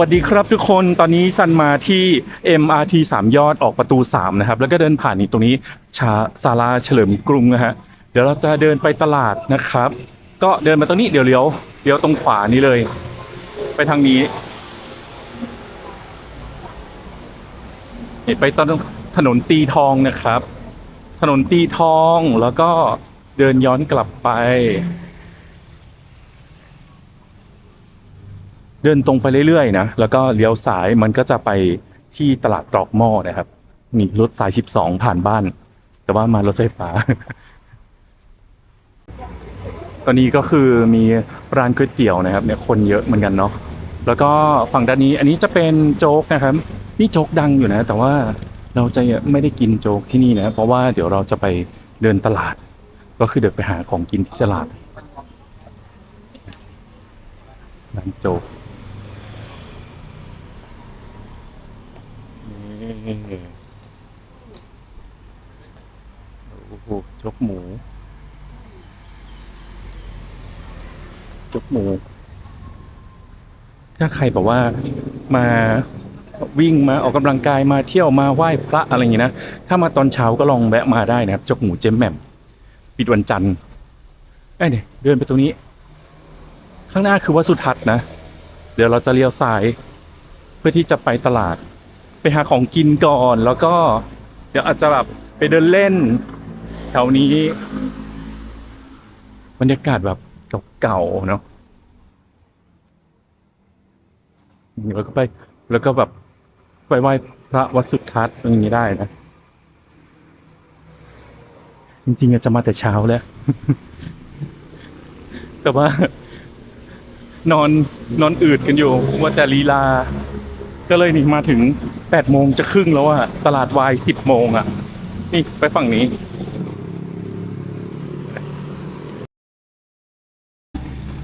สวัสดีครับทุกคนตอนนี้ซันมาที่ MRT 3 ยอดออกประตู 3 นะครับ แล้วก็เดินผ่านนี่ตรงนี้ชาซาลาเฉลิมกรุงนะฮะเดี๋ยวเราจะเดินไปตลาดนะครับ ก็เดินมาตรงนี้เดี๋ยวเลี้ยวเลี้ยวตรงขวานี้เลย ไปทางนี้ไปตอนถนนตีทองนะครับ ถนนตีทองแล้วก็เดินย้อนกลับไป ดินตรงไปเรื่อยๆนะแล้วก็เลี้ยวซ้ายมันก็จะไปที่ตลาดตรอกหม้อนะครับนี่รถสาย 12 ผ่านบ้าน แต่ว่ามารถไฟฟ้า ตอนนี้ก็คือมีร้านก๋วยเตี๋ยวนะครับ เนี่ยคนเยอะเหมือนกันเนาะแล้วก็ฝั่งด้านนี้อันนี้จะเป็นโจ๊กนะครับ นี่โจ๊กดังอยู่นะ แต่ว่าเราจะไม่ได้กินโจ๊กที่นี่นะเพราะว่าเดี๋ยวเราจะไปเดินตลาด ก็คือเดินไปหาของกินที่ตลาดร้านโจ๊ก นี่ โอ้โหจกหมูจกหมู ถ้าใครแบบว่ามาวิ่งมาออกกำลังกายมาเที่ยวมาไหว้พระอะไรอย่างงี้นะ ถ้ามาตอนเช้าก็ลองแวะมาได้นะครับ จกหมูเจมแหม่ม ปิดวันจันทร์ไอ้เนี่ยเดินไปตรงนี้ ข้างหน้าคือวัดสุทัศน์นะ เดี๋ยวเราจะเลี้ยวซ้าย เพื่อที่จะไปตลาด ไปหาของกินก่อน แล้วก็เดี๋ยวอาจจะแบบไปเดินเล่น แถวนี้บรรยากาศแบบเก่าๆเนาะแล้วก็ไป แล้วก็แบบไปไหว้พระวัดสุทัศน์อย่างนี้ได้นะ จริงๆจะมาแต่เช้าแล้ว แต่ว่านอนนอนอืดกันอยู่ว่าแต่ลีลา ก็เลยนี่มาถึงแปดโมงจะครึ่งแล้วอะตลาดวายสิบโมงอะนี่ไปฝั่งนี้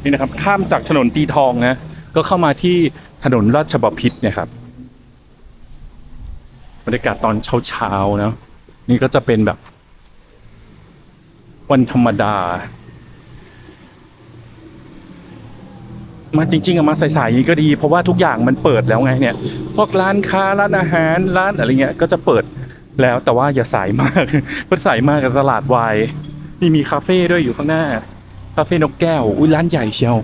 นี่นะครับ ข้ามจากถนนตีทองนะ ก็เข้ามาที่ถนนราชบพิตรเนี่ยครับบรรยากาศตอนเช้าๆนะนี่ก็จะเป็นแบบ วันธรรมดา มาจริงๆอะมาสายๆอย่างนี้ก็ดี เพราะว่าทุกอย่างมันเปิดแล้วไงเนี่ยพวกร้านค้าร้านอาหารร้านอะไรเงี้ยก็จะเปิดแล้วแต่ว่าอย่าสายมากเพราะสายมากกับตลาดวายนี่มีคาเฟ่ด้วยอยู่ข้างหน้าคาเฟ่นกแก้วอุ้ยร้านใหญ่เชียว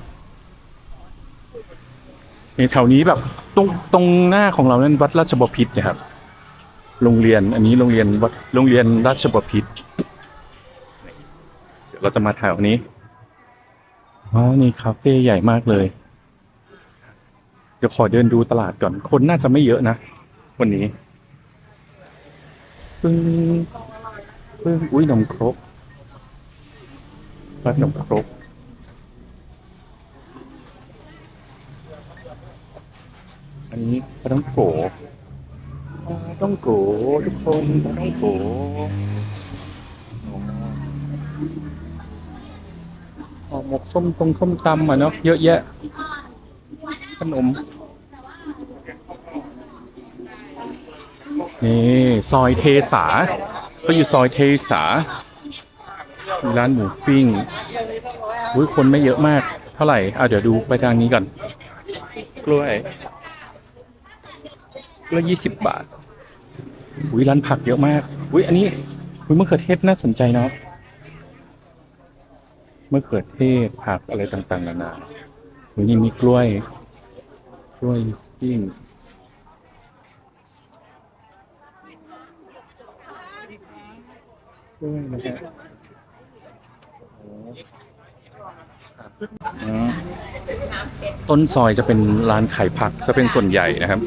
ในแถวนี้แบบตรงตรงหน้าของเรานั่นวัดราชบพิตรนะครับ โรงเรียนอันนี้โรงเรียนวัดโรงเรียนราชบพิตรเดี๋ยวเราจะมาแถวนี้อ๋อนี่คาเฟ่ใหญ่มากเลย เดี๋ยวขอเดินดูตลาดก่อน คนน่าจะไม่เยอะนะ วันนี้ปึ้งปึ้งอุ้ยนมครกร้านนมครกอันนี้ปลาต้องโกปลาต้องโกทุกคนปลาต้องโกอ๋ออ๋อหมกส้มตรงส้มตำอะเนาะเยอะแยะ ขนม นี่ซอยเทสา ก็อยู่ซอยเทสามีร้านหมูปิ้งอุ้ยคนไม่เยอะมาก เท่าไหร่อะเดี๋ยวดูไปทางนี้ก่อน กล้วยกล้วยยี่สิบบาท อุ้ยร้านผักเยอะมาก อุ้ยอันนี้อุ้ยมะเขือเทศน่าสนใจเนาะมะเขือเทศผักอะไรต่างๆนานาอุ้ยนี่มีกล้วย กล้วยปิ้งกล้วยนะฮะอืมต้นซอยจะเป็นร้านขายผักจะเป็นส่วนใหญ่นะครับ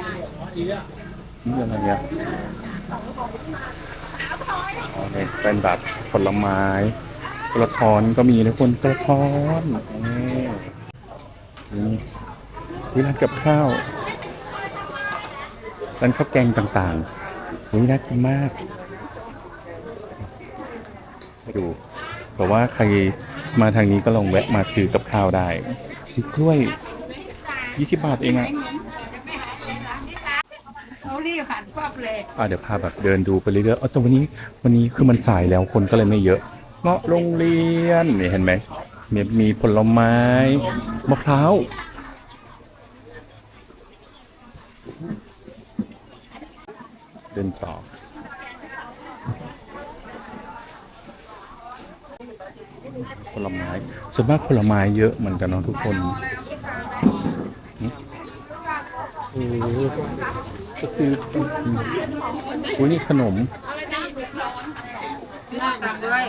นี่อะไรเนี่ยอ๋อเนี่ยเป็นแบบผลไม้กระท้อนก็มีนะคนกระท้อนนี่ วิร้านกับข้าวร้านข้าวแกงต่างๆอุ้ยน่ากินมากมาดูบอกว่าใครมาทางนี้ก็ลองแวะมาซื้อกับข้าวได้ซื้อกล้วยยี่สิบบาทเองอะเขารีบหันปั๊บเลยอะเดี๋ยวพาแบบเดินดูไปเรื่อยๆอ๋อแต่วันนี้วันนี้คือมันสายแล้วคนก็เลยไม่เยอะเงาะโรงเรียนนี่เห็นไหมมีมีผลไม้มะพร้าว เดินต่อ ผลไม้ส่วนมากผลไม้เยอะเหมือนกันเนาะทุกคนเออก็คืออุ้ยนี่ขนมตามด้วย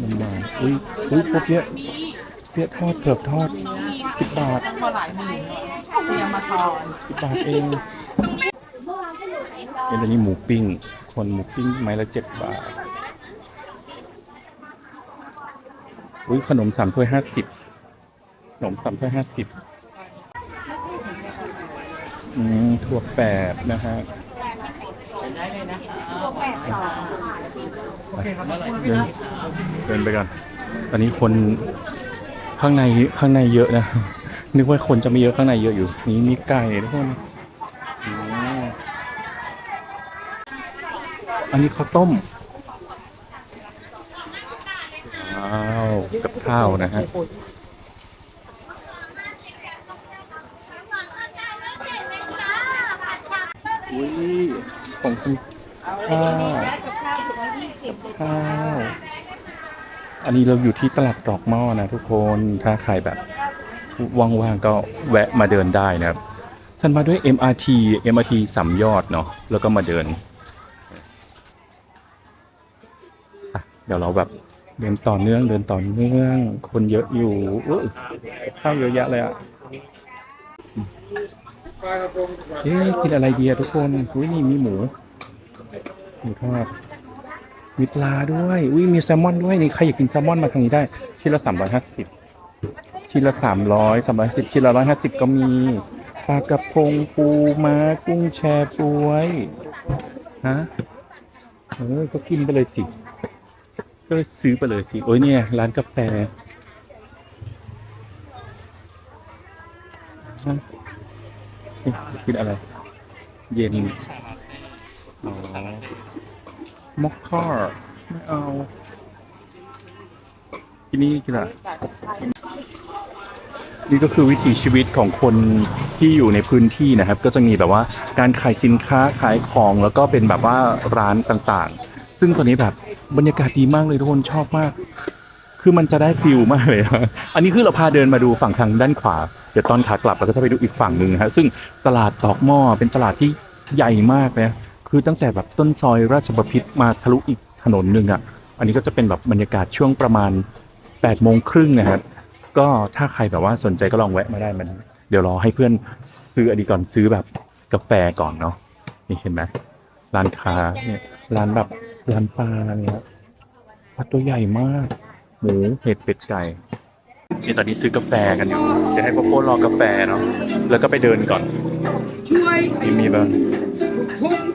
นมมาอุ้ยอุ้ยพวกเนี้ยเปี๊ยะทอดเผือกทอดสิบบาทพอหลายหมื่นเตรียมมาทอนสิบบาทเอง เป็นอันนี้หมูปิ้ง คนหมูปิ้งไม้ละเจ็ดบาท อุ้ยขนมสามถ้วยห้าสิบ ขนมสามถ้วยห้าสิบ อืมถั่วแปบนะฮะไปเดินเดินไปก่อนตอนนี้คนข้างในข้างในเยอะนะ นึกว่าคนจะไม่เยอะข้างในเยอะอยู่ นี่มีไก่ทุกคน อันนี้ข้าวต้มว้าวกับข้าวนะฮะอุ้ยของคุณข้าวข้าวอันนี้เราอยู่ที่ตลาดดอกหม้อนะทุกคนถ้าใครแบบว่างๆก็แวะมาเดินได้นะครับฉันมาด้วย MRT MRT สามยอดเนาะแล้วก็มาเดินอะ เดี๋ยวเราแบบเดินต่อเนื่องเดินต่อเนื่อง คนเยอะอยู่อุ๊ยข้าวเยอะแยะเลยอะเอ๊ะกินอะไรดีอะทุกคนอุ้ยนี่มีหมูหมูทอดมีปลาด้วยอุ้ยมีแซลมอนด้วยนี่ใครอยากกินแซลมอนมาทางนี้ได้ ชิ้นละสามร้อยห้าสิบชิ้นละสามร้อยสามร้อยสิบชิ้นละร้อยห้าสิบก็มีปลากระพงปูม้ากุ้งแชปวยฮะเออก็กินไปเลยสิ ก็ซื้อไปเลยสิโอ้ยเนี่ย ร้านกาแฟกินอะไร เย็นอ๋อมอคค่าไม่เอาที่นี่กินอะไรนี่ก็คือวิถีชีวิตของคนที่อยู่ในพื้นที่นะครับ ก็จะมีแบบว่าการขายสินค้าขายของแล้วก็เป็นแบบว่าร้านต่างๆ ซึ่งตอนนี้แบบบรรยากาศดีมากเลยทุกคนชอบมาก คือมันจะได้ฟิลมากเลยอะอันนี้คือเราพาเดินมาดูฝั่งทางด้านขวา เดี๋ยวตอนขากลับเราก็จะไปดูอีกฝั่งหนึ่งฮะซึ่งตลาดตอกหม้อเป็นตลาดที่ใหญ่มากเลยนะคือตั้งแต่แบบต้นซอยราชบพิตรมาทะลุอีกถนนหนึ่งอะ อันนี้ก็จะเป็นแบบบรรยากาศช่วงประมาณ8ปดโมงครึ่งนะครับก็ถ้าใครแบบว่าสนใจก็ลองแวะมาได้มันเดี๋ยวรอให้เพื่อนซื้ออันนี้ก่อนซื้อแบบกาแฟก่อนเนาะนี่เห็นไหมร้านค้าเนี่ยร้านแบบ ร้านปลาเนี่ยปลาตัวใหญ่มาก หมูเห็ดเป็ดไก่นี่ตอนนี้ซื้อกาแฟกันอยู่ เดี๋ยวให้พ่อโค้ดรอกาแฟเนาะ แล้วก็ไปเดินก่อนช่วยมีมีบ้าง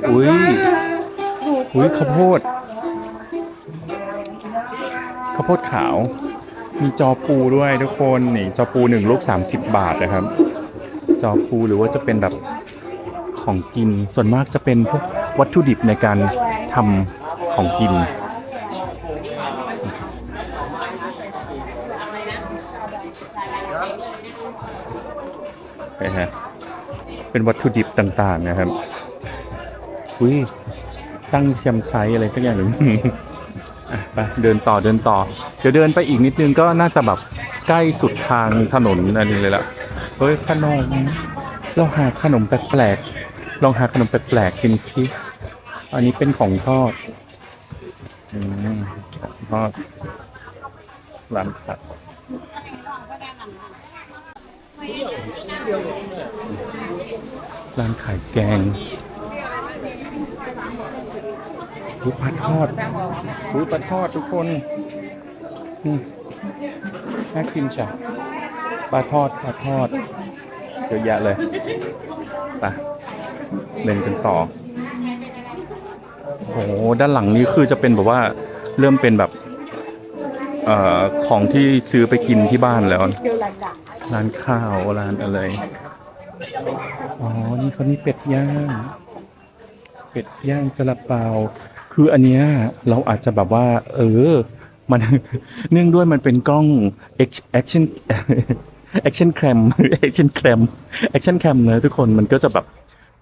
อุ้ย อุ้ยข้าวโพด ข้าวโพดขาว มีจอปูด้วยทุกคน นี่จอปูหนึ่งลูกสามสิบบาทนะครับ จอปูหรือว่าจะเป็นแบบของกิน ส่วนมากจะเป็นพวกวัตถุดิบในการทำ ของกิน นะฮะ เป็นวัตถุดิบต่าง ๆ นะครับ อุ้ย ตั้งเชียมไซส์อะไรสักอย่างหนึ่งอะไปเดินต่อเดินต่อ เดี๋ยวเดินไปอีกนิดนึงก็น่าจะแบบใกล้สุดทางถนนอันนี้เลยละเฮ้ยขนมเราหาขนมแปลกๆลองหาขนมแปลกๆกินสิอันนี้เป็นของทอดอืมของ ทอดร้านผัดร้านขายแกงหูปลาทอดหูปลาทอดทุกคนนี่น่ากินจ้ะปลาทอดปลาทอดเยอะแยะเลยไปเล่นกันต่อโอ้โหด้านหลังนี้คือจะเป็นแบบว่าเริ่มเป็นแบบ อ่อของที่ซื้อไปกินที่บ้านแล้ว ร้านข้าวร้านอะไร อ๋อ นี่เขามีเป็ดย่าง เป็ดย่างซาลาเปา คืออันเนี้ยเราอาจจะแบบว่า เออ มันเนื่องด้วยมันเป็นกล้อง action action cam action cam action cam นะทุกคนมันก็จะแบบ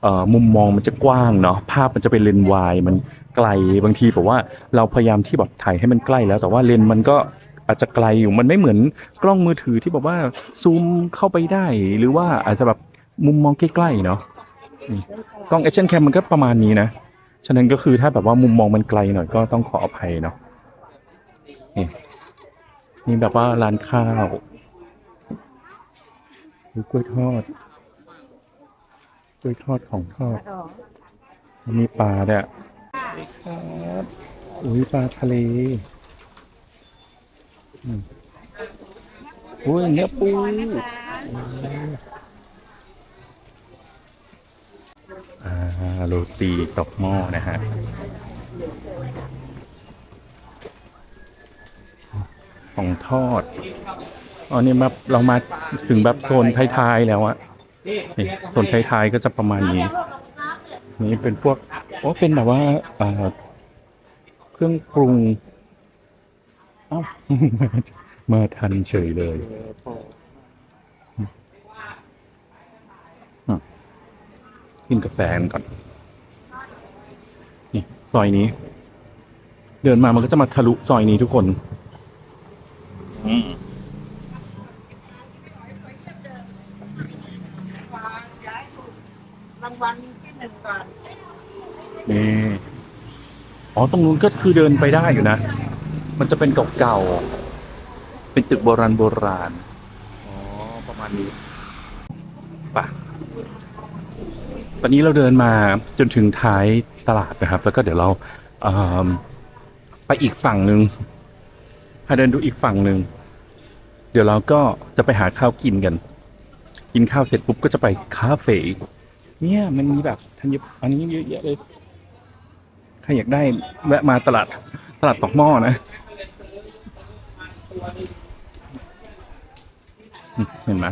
เอ่อมุมมองมันจะกว้างเนาะภาพมันจะเป็นเลนส์วายมัน ไกลบางทีแบบว่าเราพยายามที่แบบถ่ายให้มันใกล้แล้ว แต่ว่าเลนส์มันก็อาจจะไกลอยู่มันไม่เหมือนกล้องมือถือที่แบบว่าซูมเข้าไปได้ หรือว่าอาจจะแบบมุมมองใกล้ๆเนาะนี่กล้อง action cam มันก็ประมาณนี้นะ ฉะนั้นก็คือถ้าแบบว่ามุมมองมันไกลหน่อยก็ต้องขออภัยเนาะนี่นี่แบบว่าร้านข้าวดูกล้วยทอดกล้วยทอดของทอดมีปลาด้วย ครับอุ้ยปลาทะเลอืมอุ้ยเนื้อปูอ่าโรตีตกหม้อนะฮะของทอดอ๋อนี่มาเรามาถึงแบบโซนท้ายๆแล้วอะนี่โซนท้ายๆก็จะประมาณนี้ นี่เป็นพวกโอ้เป็นแบบว่าเครื่องปรุงเอ้ามาทันเฉยเลยกินกาแฟก่อน นี่ ซอยนี้ เดินมามันก็จะมาทะลุซอยนี้ทุกคน อืม รางวัลที่หนึ่งก่อน นี่ อ๋อ ตรงนู้นก็คือเดินไปได้อยู่นะ มันจะเป็นเก่าๆ เป็นตึกโบราณโบราณ อ๋อ ประมาณนี้ป่ะตอนนี้เราเดินมาจนถึงท้ายตลาดนะครับ แล้วก็เดี๋ยวเราเอิ่มไปอีกฝั่งหนึ่งพาเดินดูอีกฝั่งหนึ่ง เดี๋ยวเราก็จะไปหาข้าวกินกัน กินข้าวเสร็จปุ๊บก็จะไปคาเฟ่เนี่ยมันมีแบบธัญอันนี้เยอะแยะเลยใค รอยากได้แวะมาตลาดตลาดตอกหม้อนะ เห็นไหม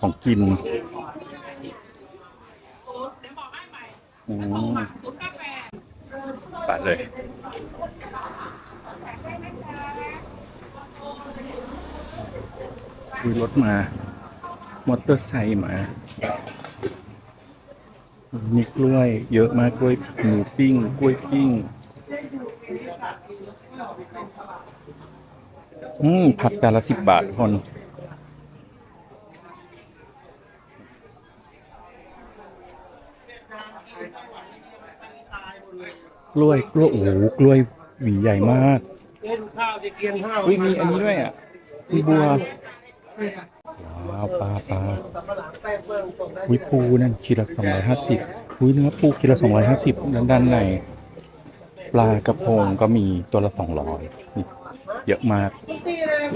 ของกินอืมไปเลยดูรถมา มอเตอร์ไซค์มา มีกล้วยเยอะมากกล้วยหมูปิ้ง กล้วยปิ้ง อืมผักจานละสิบบาททุกคนกล้วยกล้วยโอ้โหกล้วยหวีใหญ่มากเล่นข้าวจะเกียนข้าวอุ้ยมีอันนี้ด้วยอะมีบัวว้าวปลาปลา ตับฝรั่งแป้งเบิ้งตรงนั้นอุ้ยปูนั่นขีดละสองร้อยห้าสิบอุ้ยเนื้อปูขีดละสองร้อยห้าสิบด้านด้านในปลากระพงก็มีตัวละสองร้อยเยอะมาก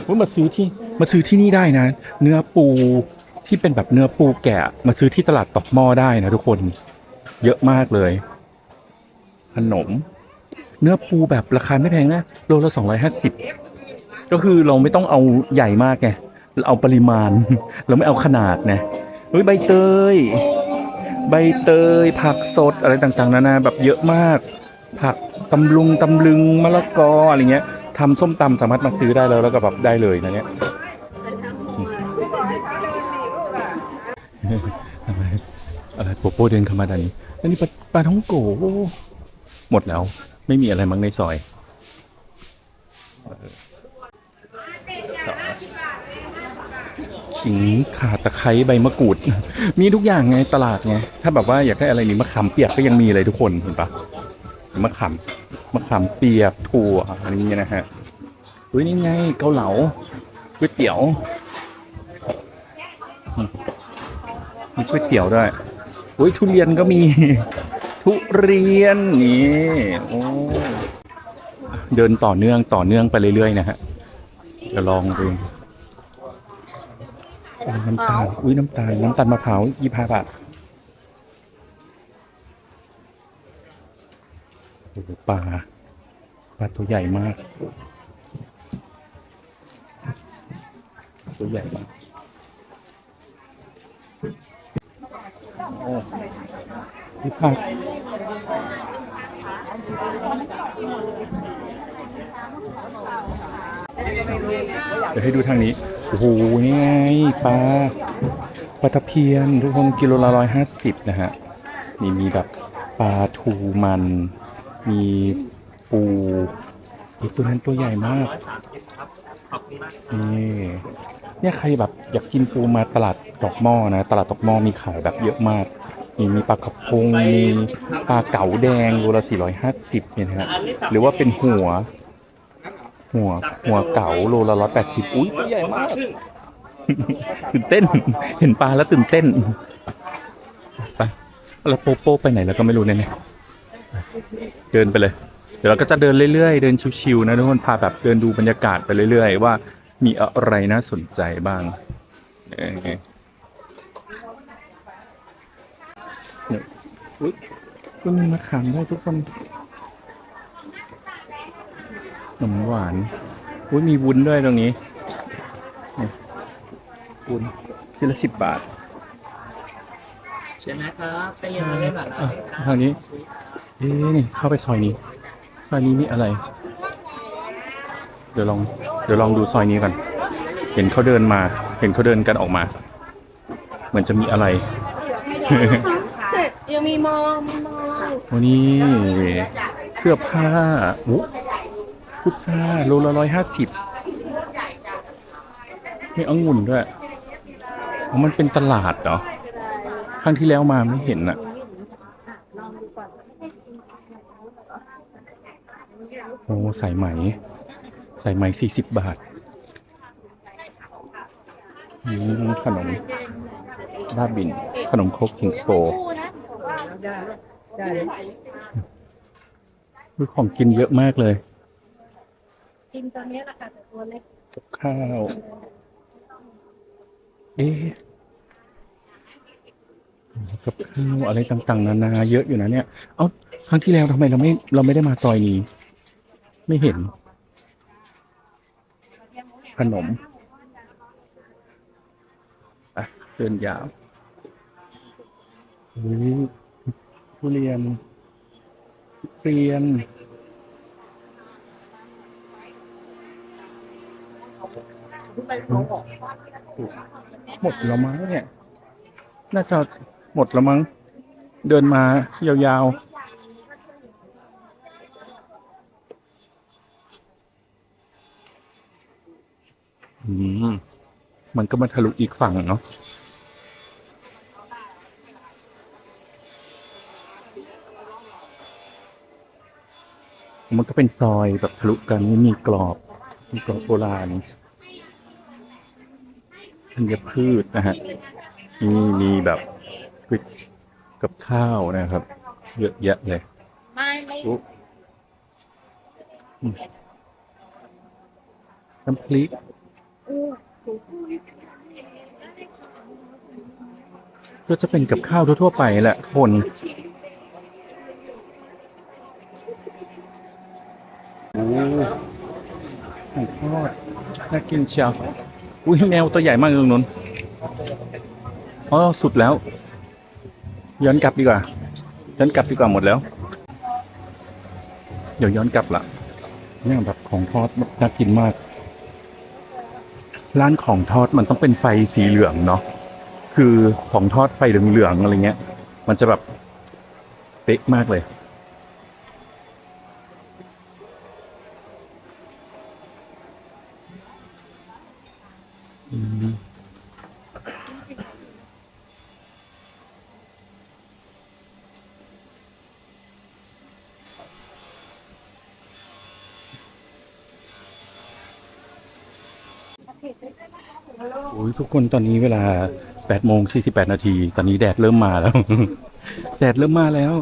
อุ้ยมาซื้อที่มาซื้อที่นี่ได้นะ เนื้อปูที่เป็นแบบเนื้อปูแกะ มาซื้อที่ตลาดตอกหม้อได้นะทุกคน เยอะมากเลย ขนม เนื้อปูแบบราคาไม่แพงนะโลละสองร้อยห้าสิบก็คือเราไม่ต้องเอาใหญ่มากไงเราเอาปริมาณ เราไม่เอาขนาดนะ เฮ้ยใบเตย ใบเตย ผักสดอะไรต่างๆ นานาแบบเยอะมาก ผักตำลุงตำลึงมะละกออะไรเงี้ยทำส้มตำสามารถมาซื้อได้แล้วแล้วก็แบบได้เลยนะเนี่ยอะไรอะไรโปโป้เดินเข้ามาด้านนี้อันนี้ปลาปลาท้องโกหมดแล้ว ไม่มีอะไรมั้งในซอยเออสอง ขิงข่าตะไคร้ใบมะกรูด มีทุกอย่างไงตลาดไงถ้าแบบว่าอยากได้อะไรนี่มะขามเปียกก็ยังมีเลยทุกคนเห็นปะมะขามมะขามเปียกถั่วอะไรเงี้ยนะฮะอุ้ยนี่ไงเกาเหลาก๋วยเตี๋ยวมีก๋วยเตี๋ยวด้วยอุ้ยทุเรียนก็มี ทุเรียนนี่โอ้เดินต่อเนื่องต่อเนื่องไปเรื่อยๆนะฮะเดี๋ยวลองดู น้ำตาลอุ้ยน้ำตาลน้ำตาลมะพร้าวยี่ห้าบาทโอ้โหปลาปลาตัวใหญ่มาก ตัวใหญ่มากโอ้นี่ผักเดี๋ยวให้ดูทางนี้ โอ้โหนี่ไงปลาปลาตะเพียนทุกคนกิโลละร้อยห้าสิบนะฮะมีมีแบบปลาทูมัน มีปูไอ้ตัวนั้นตัวใหญ่มากนี่เนี่ยใครแบบอยากกินปูมาตลาดดอกหม้อนะ ตลาดดอกหม้อมีขายแบบเยอะมาก มีมีปลากระพงมีปลาเก๋าแดงโลละ450เนี่ยนะฮะหรือว่าเป็นหัว หัวหัวเก๋าโลละ180อุ้ยตัวใหญ่มากตื่นเต้น เห็นปลาแล้วตื่นเต้นไปแล้วโปโป้ไปไหนแล้วก็ไม่รู้เนี่ย เดินไปเลย เดี๋ยวเราก็จะเดินเรื่อยๆ เดินชิวๆนะทุกคนพาแบบเดินดูบรรยากาศไปเรื่อยๆ ว่ามีอะไรน่าสนใจบ้างเออเนี่ยอุ๊ยก็มีมะขามด้วยทุกคนข นมหวานอุ้ยมีวุ้นด้วยตรงนี้นี่วุ้นชิ้นละสิบบาทใช่ไหมครับไปยังมาเล่นแบบอะทางนี้เอ๊ะนี่เข้าไปซอยนี้ ซอยนี้มีอะไร เดี๋ยวลอง เดี๋ยวลองดูซอยนี้ก่อนเห็นเขาเดินมา เห็นเขาเดินกันออกมา เหมือนจะมีอะไรยังมีมองมีมองวันนี้เสื้อผ้าโอ้ พุทราโลละร้อยห้าสิบมีองุ่นด้วยอ๋อมันเป็นตลาดเหรอ ครั้งที่แล้วมาไม่เห็นอะโอ้สายไหมสายไหมสี่สิบบาทอืมขนมบ้าบิน ขนมครกสิงคโปร์คือของกินเยอะมากเลย กินตอนนี้แหละค่ะแต่ตัวเล็กกับข้าว เอ๊ะกับข้าวอะไรต่างๆ นานาเยอะอยู่นะเนี่ย เอาครั้งที่แล้วทำไมเราไม่เราไม่ได้มาซอยนี้ ไม่เห็น ขนมอะเดินยาวโอ้ยทุเรียนเรียน หมดแล้วมั้งเนี่ย น่าจะหมดแล้วมั้ง เดินมายาวๆอืมมันก็มาทะลุอีกฝั่งเนาะมันก็เป็นซอยแบบทะลุกันไม่มีกรอบ มีกรอบโบราณ ธัญพืชนะฮะมีมีแบบพริกกับข้าวนะครับ เยอะแยะเลยไม่ไม่อุ๊ยอืมน้ำพริกก็จะเป็นกับข้าวทั่ว ๆ ไปแหละทุกคนโอ้ไก่ทอดน่ากินเชียว อุ้ยแมวตัวใหญ่มากเลยตรงนู้นอ๋อสุดแล้ว ย้อนกลับดีกว่า ย้อนกลับดีกว่าหมดแล้ว เดี๋ยวย้อนกลับละเนี่ยแบบของทอดน่ากินมาก ร้านของทอดมันต้องเป็นไฟสีเหลืองเนาะคือของทอดไฟเหลืองๆอะไรเงี้ย มันจะแบบเป๊ะมากเลย โอ้ยทุกคนตอนนี้เวลา8โมง48 นาที ตอนนี้แดดเริ่มมาแล้ว แดดเริ่มมาแล้ว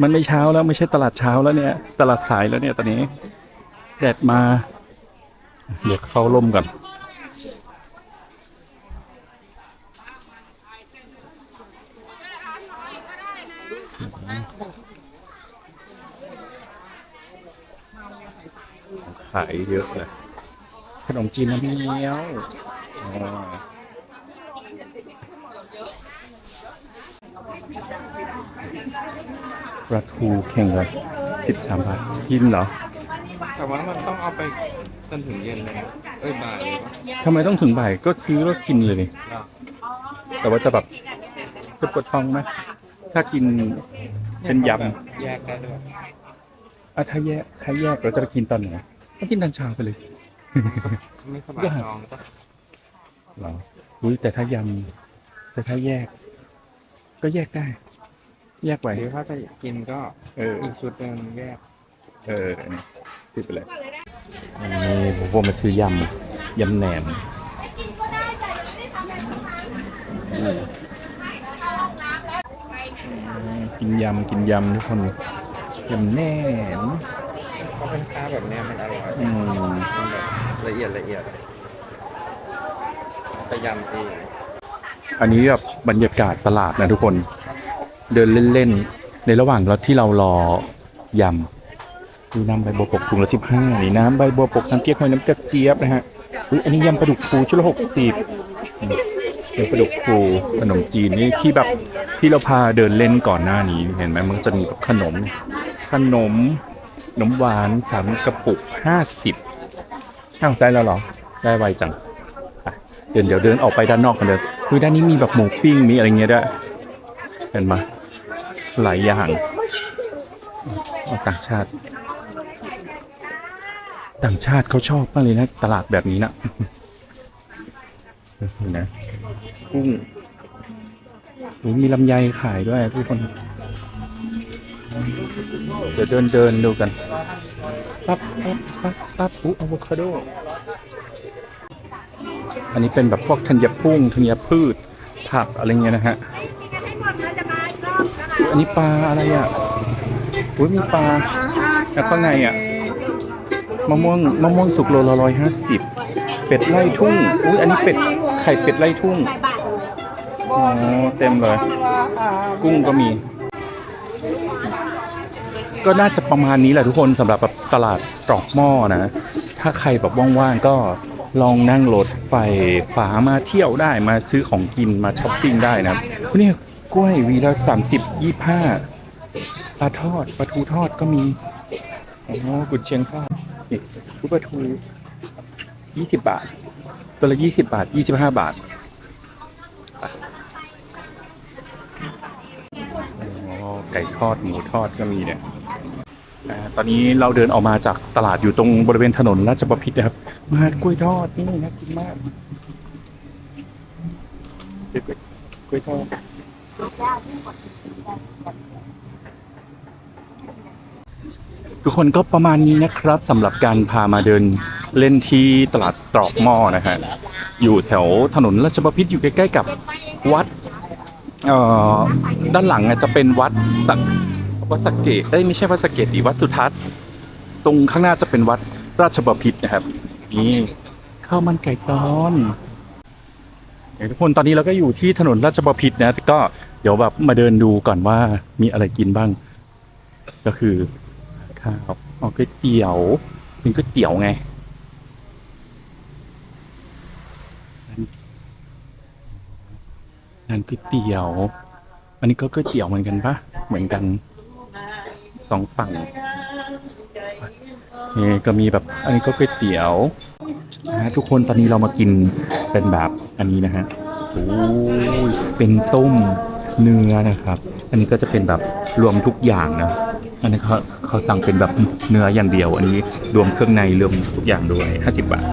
มันไม่เช้าแล้วไม่ใช่ตลาดเช้าแล้วเนี่ย ตลาดสายแล้วเนี่ยตอนนี้ แดดมา เดี๋ยวเข้าร่มก่อนขายเยอะเลยขนมจีนน้ำเงี้ยวอ๋อปลาทูแข่งละสิบสามบาทกินเหรอ แต่ว่ามันต้องเอาไปจ นถึงเย็นเลยนะเอ้ยบ่ายเลยปะทำไมต้องถึงบ่ายก็ซื้อแล้วกินเลยนี่อะแต่ว่าจะแบบจะปวดท้องไหมถ้ากิน เป็นยแยกได้ด้วยำอะถ้าแยกถ้าแยกเราจะไปกินตอนไหนก็กินตอนเช้าไปเลย ไม่สบายท้องก็เหรออุ้ยแต่ถ้ายำแต่ถ้าแยก ก็แยกได้ แยกไหวหรือถ้าจะกินก็เออ อีกชุดหนึ่งแยก เออนี่ซื้อไปเลย นี่ผมพวกมาซื้อยำยำแหนมอืมกินยำกินยำทุกคนยำแหนมเขาเป็นข้าวแบบเนี้ยมันอร่อยอืมมันแบบละเอียดละเอียดแต่ยำเองอันนี้แบบบรรยากาศตลาดนะทุกคน เดินเล่นๆในระหว่างเราที่เรารอยำ ดูน้ำใบบัวปกถุงละสิบห้านี่น้ำใบบัวปกน้ำเกี๊ยวหอยน้ำกระเจี๊ยบนะฮะอุ๊ยอันนี้ยำปลาดุกฟูชุดละหกสิบยำปลาดุกฟูขนมจีนนี่ที่แบบที่เราพาเดินเล่นก่อนหน้านี้เห็นไหมมันจะมีแบบขนม ขนมขนมหวานสามกระปุกห้าสิบอ้าวได้แล้วเหรอ ได้ไวจังเดี๋ยวเดี๋ยวเดินออกไปด้านนอกกันเดินคือด้านนี้มีแบบหมูปิ้งมีอะไรเงี้ยด้วยเห็นไหมหลายอย่างเอาต่างชาติ ต่างชาติเขาชอบมากเลยนะ ตลาดแบบนี้นะนี่นะกุ้งโอ้ยมีลำไยขายด้วยทุกคน เดี๋ยวเดินเดินดูกัน ปั๊บปั๊บปั๊บปั๊บอุ๊อะโวคาโด อันนี้เป็นแบบพวกธัญพุ่งธัญพืช ผักอะไรเงี้ยนะฮะ อันนี้ปลาอะไรอะอุ้ยมีปลาแล้วข้างในอะ มะม่วงมะม่วงสุกโลละร้อยห้าสิบเป็ดไล่ทุ่งอุ้ยอันนี้เป็ดไข่เป็ดไล่ทุ่งอ๋อเต็มเลย กุ้งก็มี ก็น่าจะประมาณนี้แหละทุกคนสำหรับแบบตลาดตรอกหม้อนะ ถ้าใครแบบว่างๆก็ลองนั่งรถไฟฟ้ามาเที่ยวได้มาซื้อของกินมาช้อปปิ้งได้นะนี่กล้วยวีละสามสิบยี่ห้าปลาทอดปลาทูทอดก็มี โอ้กุนเชียงทอด นี่กุปลาทูยี่สิบบาทตัวละยี่สิบบาทยี่สิบห้าบาทไปโอ้ไก่ทอดหมูทอดก็มีเนี่ยอ่าตอนนี้เราเดินออกมาจากตลาดอยู่ตรงบริเวณถนนราชบพิตรนะครับ มากล้วยทอดนี่น่ากินมากเดี๋ยวกล้วยทอด ทุกคนก็ประมาณนี้นะครับสำหรับการพามาเดินเล่นที่ตลาดตรอกหม้อนะฮะอยู่แถวถนนราชบพิตรอยู่ใกล้ๆกับวัดเอ่อด้านหลังอะจะเป็นวัดสักวัดสักเกตเอ้ยไม่ใช่วัดสักเกตดิวัดสุทัศน์ ตรงข้างหน้าจะเป็นวัดราชบพิตรนะครับนี่ข้าวมันไก่ตอนเดี๋ยวทุกคนตอนนี้เราก็อยู่ที่ถนนราชบพิตรนะก็เดี๋ยวแบบมาเดินดูก่อนว่ามีอะไรกินบ้าง ก็คือ ข้าวอ๋อก๋วยเตี๋ยวเป็นก๋วยเตี๋ยวไงร้านก๋วยเตี๋ยว อันนี้ก็ก๋วยเตี๋ยวเหมือนกันปะเหมือนกันสองฝั่งนี่ก็มีแบบ อันนี้ก็ก๋วยเตี๋ยวนะทุกคนตอนนี้เรามากินเป็นแบบอันนี้นะฮะโอ้ยเป็นต้มเนื้อนะครับ อันนี้ก็จะเป็นแบบรวมทุกอย่างนะ อันนี้เขาเขาสั่งเป็นแบบเนื้ออย่างเดียว อันนี้รวมเครื่องในรวมทุกอย่างด้วย 50 บาท